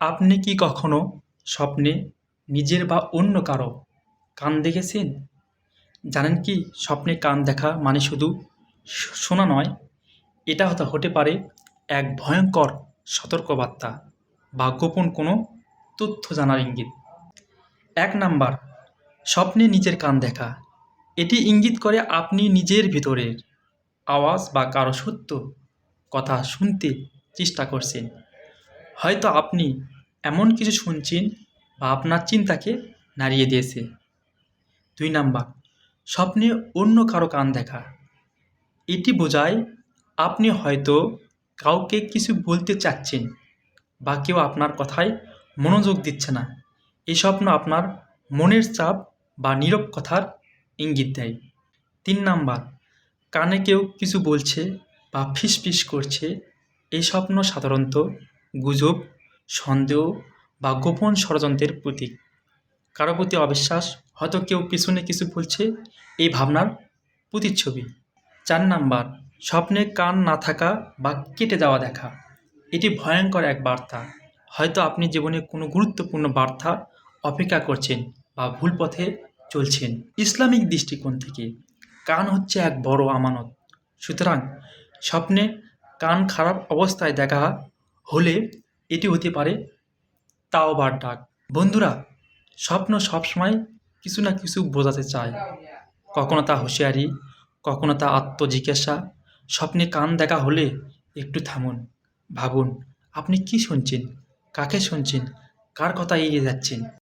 আপনি কি কখনো স্বপ্নে নিজের বা অন্য কারও কান দেখেছেন? জানেন কি, স্বপ্নে কান দেখা মানে শুধু শোনা নয়, এটা হতে হতে পারে এক ভয়ঙ্কর সতর্কবার্তা বা গোপন কোনো তথ্য জানার ইঙ্গিত। এক নাম্বার, স্বপ্নে নিজের কান দেখা। এটি ইঙ্গিত করে আপনি নিজের ভিতরের আওয়াজ বা কারও সত্য কথা শুনতে চেষ্টা করছেন। হয়তো আপনি এমন কিছু শুনছেন বা আপনার চিন্তাকে নাড়িয়ে দিয়েছে। দুই নাম্বার, স্বপ্নে অন্য কারও কান দেখা। এটি বোঝায় আপনি হয়তো কাউকে কিছু বলতে চাচ্ছেন বা কেউ আপনার কথায় মনোযোগ দিচ্ছে না। এই স্বপ্ন আপনার মনের চাপ বা নীরব কথার ইঙ্গিত দেয়। তিন নাম্বার, কানে কেউ কিছু বলছে বা ফিস ফিস করছে এই স্বপ্ন সাধারণত গুজব, সন্দেহ বা গোপন ষড়যন্ত্রের প্রতীক। কারও প্রতি অবিশ্বাস, হয়তো কেউ পিছনে কিছু বলছে এই ভাবনার প্রতিচ্ছবি। চার নাম্বার, স্বপ্নে কান না থাকা বা কেটে যাওয়া দেখা। এটি ভয়ঙ্কর এক বার্তা। হয়তো আপনি জীবনে কোনো গুরুত্বপূর্ণ বার্তা অপেক্ষা করছেন বা ভুল পথে চলছেন। ইসলামিক দৃষ্টিকোণ থেকে, কান হচ্ছে এক বড় আমানত। সুতরাং, স্বপ্নে কান খারাপ অবস্থায় দেখা হলে এটি হতে পারে তাওবার ডাক। বন্ধুরা, স্বপ্ন সবসময় কিছু না কিছু বোঝাতে চায়। কখনো তা হুঁশিয়ারি, কখনো তা আত্মজিজ্ঞাসা। স্বপ্নে কান দেখা হলে একটু থামুন, ভাবুন, আপনি কি শুনছেন? কাকে শুনছেন? কার কথা এগিয়ে যাচ্ছেন?